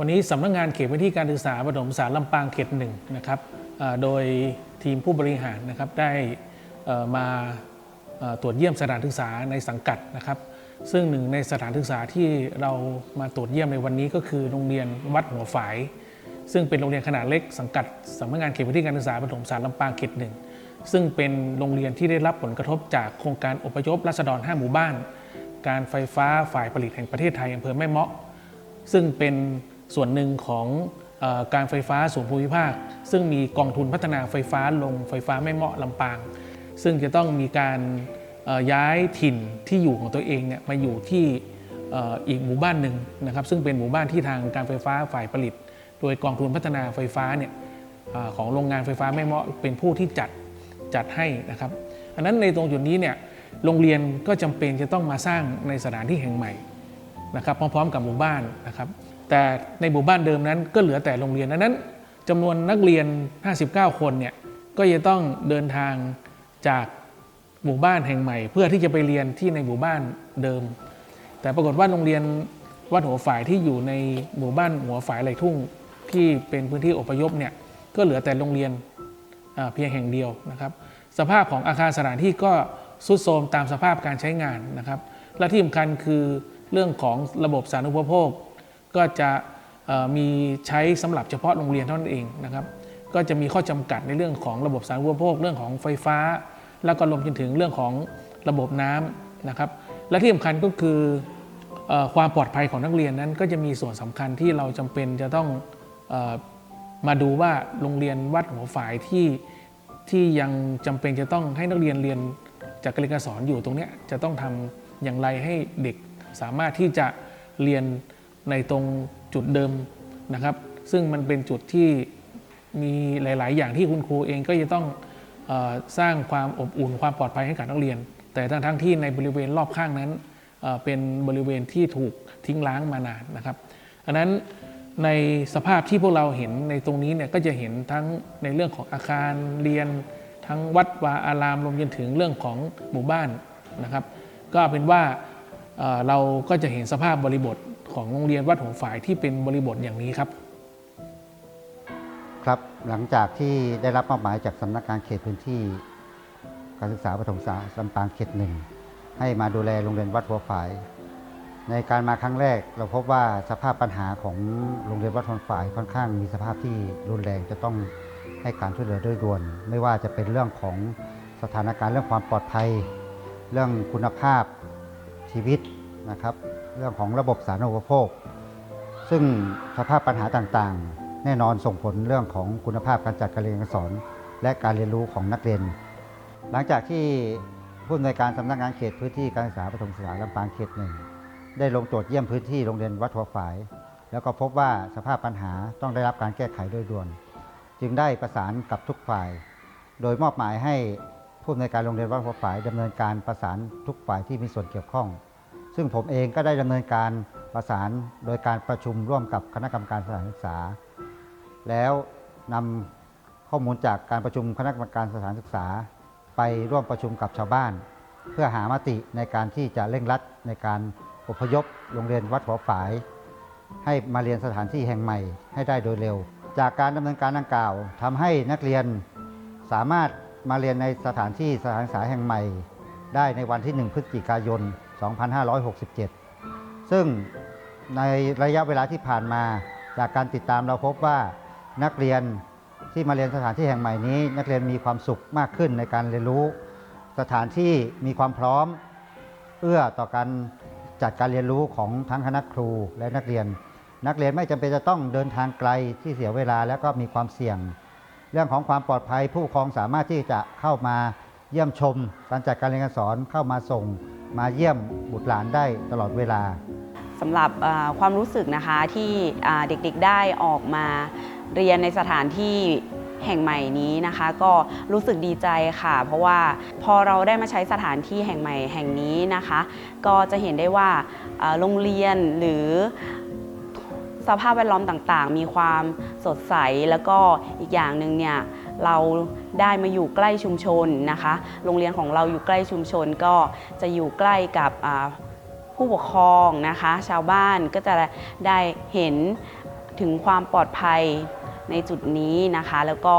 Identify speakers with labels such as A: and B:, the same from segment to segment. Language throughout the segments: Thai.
A: วันนี้สำนักงานเขตพื้นที่การศึกษาประถมศึกษาลำปางเขตหนึ่งนะครับโดยทีมผู้บริหารนะครับได้มาตรวจเยี่ยมสถานศึกษาในสังกัดนะครับ ซึ่งหนึ่งในสถานศึกษาที่เรามาตรวจเยี่ยมในวันนี้ก็คือโรงเรียนวัดหัวฝาย ซึ่งเป็นโรงเรียนขนาดเล็กสังกัดสำนักงานเขตพื้นที่การศึกษาประถมศึกษาลำปางเขตหนึ่งซึ่งเป็นโรงเรียนที่ได้รับผลกระทบจากโครงการอพยพราษฎร 5 หมู่บ้าน การไฟฟ้าฝ่ายผลิตแห่งประเทศไทยอำเภอแม่เมาะ ซึ่งเป็น ส่วนหนึ่งของอการไฟฟ้าส่วนภูมิภาค ซึ่งมีกองทุนพัฒนาไฟฟ้าลงไฟฟ้าแม่เมาะลำปาง ซึ่งจะต้องมีการย้ายถิ่นที่อยู่ของตัวเองเนี่ยมาอยู่ที่อ,อีกหมู่บ้านหนึ่งนะครับ ซึ่งเป็นหมู่บ้านที่ทางการไฟฟ้าฝ่ายผลิต โดยกองทุนพัฒนาไฟฟ้าเนี่ยอของโรงงานไฟฟ้าแม่เมาะเป็นผู้ที่จัดจัดให้นะครับอันนั้นในตรงจุดนี้เนี่ยโรงเรียนก็จำเป็นจะต้องมาสร้างในสถานที่แห่งใหม่นะครับพร้อมๆ กับหมู่บ้านนะครับ แต่ในหมู่บ้านเดิมนั้นก็เหลือแต่โรงเรียนดังนั้นจำนวนนักเรียน 59 คนเนี่ยก็จะต้องเดินทางจากหมู่บ้านแห่งใหม่ เพื่อที่จะไปเรียนที่ในหมู่บ้านเดิม แต่ปรากฏว่าโรงเรียนวัดหัวฝ่ายที่อยู่ในหมู่บ้านหัวฝ่ายไหลทุ่งที่เป็นพื้นที่อพยพเนี่ยก็เหลือแต่โรงเรียนเพียงแห่งเดียวนะครับ สภาพของอาคารสถานที่ก็ทรุดโทรมตามสภาพการใช้งานนะครับ และที่สำคัญคือเรื่องของระบบสาธารณูปโภค ก็จะมีใช้สำหรับเฉพาะโรงเรียนเท่านั้นเองนะครับ ก็จะมีข้อจำกัดในเรื่องของระบบสาธารณูปโภคเรื่องของไฟฟ้า แล้วก็รวมจนถึงเรื่องของระบบน้ำนะครับ และที่สำคัญก็คืออความปลอดภัยของนักเรียนนั้น ก็จะมีส่วนสำคัญที่เราจำเป็นจะต้องอมาดูว่าโรงเรียนวัดหัวฝ่ายที่ที่ยังจำเป็นจะต้องให้นักเรียนเรียนจากการเรียนการสอนอยู่ตรงนี้จะต้องทำอย่างไรให้เด็กสามารถที่จะเรียน ในตรงจุดเดิมนะครับ ซึ่งมันเป็นจุดที่มีหลาย ๆ อย่างที่คุณครูเองก็จะต้องอสร้างความอบอุ่นความปลอดภัยให้กับนักเรียน แต่ทั้งทั้งที่ในบริเวณรอบข้างนั้นเเป็นบริเวณที่ถูกทิ้งร้างมานานนะครับอันนั้นในสภาพที่พวกเราเห็นในตรงนี้เนี่ยก็จะเห็นทั้งในเรื่องของอาคารเรียน ทั้งวัดวาอารามรวมจนถึงเรื่องของหมู่บ้านนะครับ ก็เป็นว่าเราก็จะเห็นสภาพบริบท ของโรงเรียนวัดหัวฝายที่เป็นบริบทอย่างนี้ครับ
B: ครับหลังจากที่ได้รับมอบหมายจากสำนักงานเขตพื้นที่ การศึกษาประถมศึกษาลำปางเขตหนึ่งให้มาดูแลโรงเรียนวัดหัวฝาย ในการมาครั้งแรก เราพบว่าสภาพปัญหาของโรงเรียนวัดหัวฝายค่อนข้างมีสภาพที่รุนแรงจะต้องให้การช่วยเหลือโดยด่วน ไม่ว่าจะเป็นเรื่องของสถานการณ์เรื่องความปลอดภัย เรื่องคุณภาพชีวิตนะครับ เรื่องของระบบสาธารณูปโภค ซึ่งสภาพปัญหาต่างๆ แน่นอนส่งผลเรื่องของคุณภาพการจัดการเรียนการสอน และการเรียนรู้ของนักเรียน หลังจากที่ผู้อำนวยการสำนักงานเขตพื้นที่การศึกษาประถมศึกษาลำปางเขตหนึ่งได้ลงตรวจเยี่ยมพื้นที่โรงเรียนวัดหัวฝาย แล้วก็พบว่าสภาพปัญหาต้องได้รับการแก้ไขโดยด่วน จึงได้ประสานกับทุกฝ่าย โดยมอบหมายให้ผู้อำนวยการโรงเรียนวัดหัวฝายดำเนินการประสานทุกฝ่ายที่มีส่วนเกี่ยวข้อง ซึ่งผมเองก็ได้ดำเนินการประสานโดยการประชุมร่วมกับคณะกรรมการสถานศึกษา แล้วนำข้อมูลจากการประชุมคณะกรรมการสถานศึกษา ไปร่วมประชุมกับชาวบ้าน เพื่อหามติในการที่จะเร่งรัดในการอพยพโรงเรียนวัดหัวฝาย ให้มาเรียนสถานที่แห่งใหม่ให้ได้โดยเร็ว จากการดำเนินการดังกล่าวทำให้นักเรียนสามารถมาเรียนในสถานที่สถานศึกษาแห่งใหม่ ได้ในวันที่ 1 พฤศจิกายน 2567 ซึ่งในระยะเวลาที่ผ่านมาจากการติดตามเราพบว่านักเรียนที่มาเรียนสถานที่แห่งใหม่นี้ นักเรียนมีความสุขมากขึ้นในการเรียนรู้ สถานที่มีความพร้อมเอื้อต่อการจัดการเรียนรู้ของทั้งคณะครูและนักเรียน นักเรียนไม่จำเป็นจะต้องเดินทางไกลที่เสียเวลาและก็มีความเสี่ยง เรื่องของความปลอดภัยผู้ปกครองสามารถที่จะเข้ามา เยี่ยมชมการจัดการเรียนการสอนเข้ามาส่ง มาเยี่ยมบุตรหลานได้ตลอดเวลา
C: สำหรับความรู้สึกนะคะที่เด็กๆได้ออกมาเรียนในสถานที่แห่งใหม่นี้นะคะ ก็รู้สึกดีใจค่ะ เพราะว่าพอเราได้มาใช้สถานที่แห่งใหม่แห่งนี้นะคะ ก็จะเห็นได้ว่าโรงเรียนหรือสภาพแวดล้อมต่างๆ มีความสดใสแล้วก็อีกอย่างหนึ่งเนี่ย เราได้มาอยู่ใกล้ชุมชนนะคะ โรงเรียนของเราอยู่ใกล้ชุมชนก็จะอยู่ใกล้กับผู้ปกครองนะคะ ชาวบ้านก็จะได้เห็นถึงความปลอดภัยในจุดนี้นะคะ แล้วก็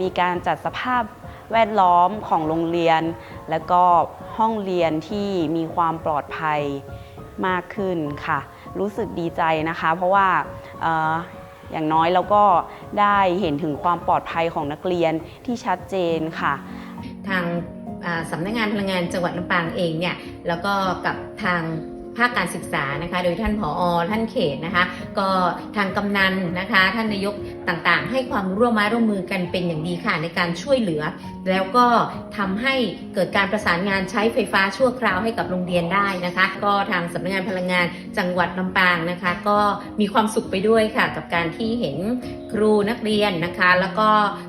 C: มีการจัดสภาพแวดล้อมของโรงเรียน แล้วก็ห้องเรียนที่มีความปลอดภัยมากขึ้นค่ะ รู้สึกดีใจนะคะ เพราะว่า อย่างน้อยเราก็ได้เห็นถึงความปลอดภัยของนักเรียนที่ชัดเจนค่ะ
D: ทางสำนักงานพลังงานจังหวัดลำปางเองเนี่ยแล้วก็กับทาง ภาคการศึกษานะคะ โดยท่านผออท่านเขตนะคะ ก็ทางกำนันนะคะ ท่านนายกต่างๆ ให้ความร่วมไม้ร่วมมือกันเป็นอย่างดีค่ะในการช่วยเหลือ แล้วก็ทำให้เกิดการประสานงานใช้ไฟฟ้าชั่วคราวให้กับโรงเรียนได้นะคะ ก็ทางสำนักงานพลังงานจังหวัดลำปางนะคะ ก็มีความสุขไปด้วยค่ะ กับการที่เห็นครูนักเรียนนะคะ แล้วก็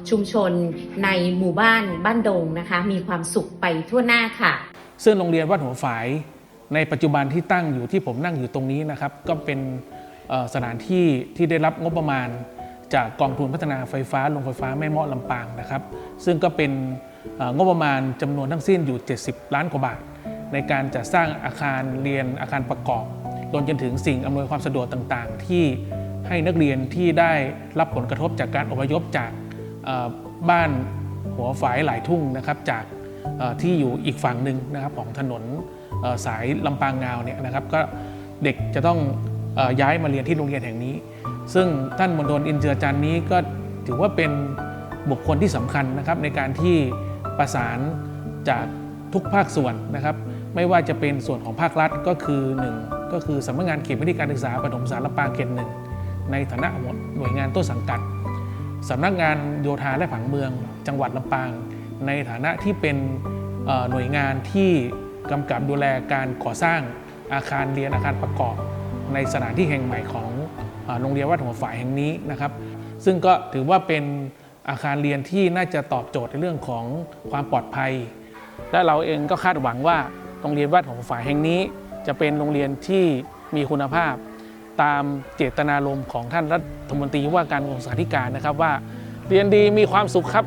D: ชุมชนในหมู่บ้านบ้านดงนะคะ มีความสุขไปทั่วหน้าค่ะ
A: ซึ่งโรงเรียนวัดหัวฝาย ในปัจจุบันที่ตั้งอยู่ที่ผมนั่งอยู่ตรงนี้นะครับ ก็เป็นสถานที่ที่ได้รับงบประมาณ จากกองทุนพัฒนาไฟฟ้าโรงไฟฟ้าแม่เมาะลำปางนะครับ ซึ่งก็เป็นงบประมาณจำนวนทั้งสิ้นอยู่ 70 ล้านกว่าบาท ในการจัดสร้างอาคารเรียนอาคารประกอบรวมจนถึงสิ่งอำนวยความสะดวกต่างๆ ที่ให้นักเรียนที่ได้รับผลกระทบจากการอพยพจากบ้านหัวฝายหลายทุ่งนะครับจากที่อยู่อีกฝั่งหนึ่งนะครับของถนน สายลำปางงาวเนี่ยนะครับก็เด็กจะต้องย้ายมาเรียนที่โรงเรียนแห่งนี้ ซึ่งท่านมณฑลอินเจือจันนี้ก็ถือว่าเป็นบุคคลที่สำคัญนะครับในการที่ประสานจากทุกภาคส่วนนะครับ ไม่ว่าจะเป็นส่วนของภาครัฐก็คือ1ก็คือสำนักงานเขตพื้นที่การศึกษาปฐมศึกษาลำปางเขตหนึ่งในฐานะหน่วยงานต้นสังกัดสำนักงานโยธาและผังเมือง จังหวัดลำปาง ในฐานะที่เป็นหน่วยงานที่ กำกับดูแลการก่อสร้างอาคารเรียนอาคารประกอบ ในสถานที่แห่งใหม่ของโรงเรียนวัดหัวฝ่ายแห่งนี้นะครับ ซึ่งก็ถือว่าเป็นอาคารเรียนที่น่าจะตอบโจทย์ในเรื่องของความปลอดภัย และเราเองก็คาดหวังว่าโรงเรียนวัดหัวฝ่ายแห่งนี้ จะเป็นโรงเรียนที่มีคุณภาพ ตามเจตนารมณ์ของท่านรัฐมนตรีว่าการกระทรวงศึกษาธิการนะครับว่า เรียนดีมีความสุขครับ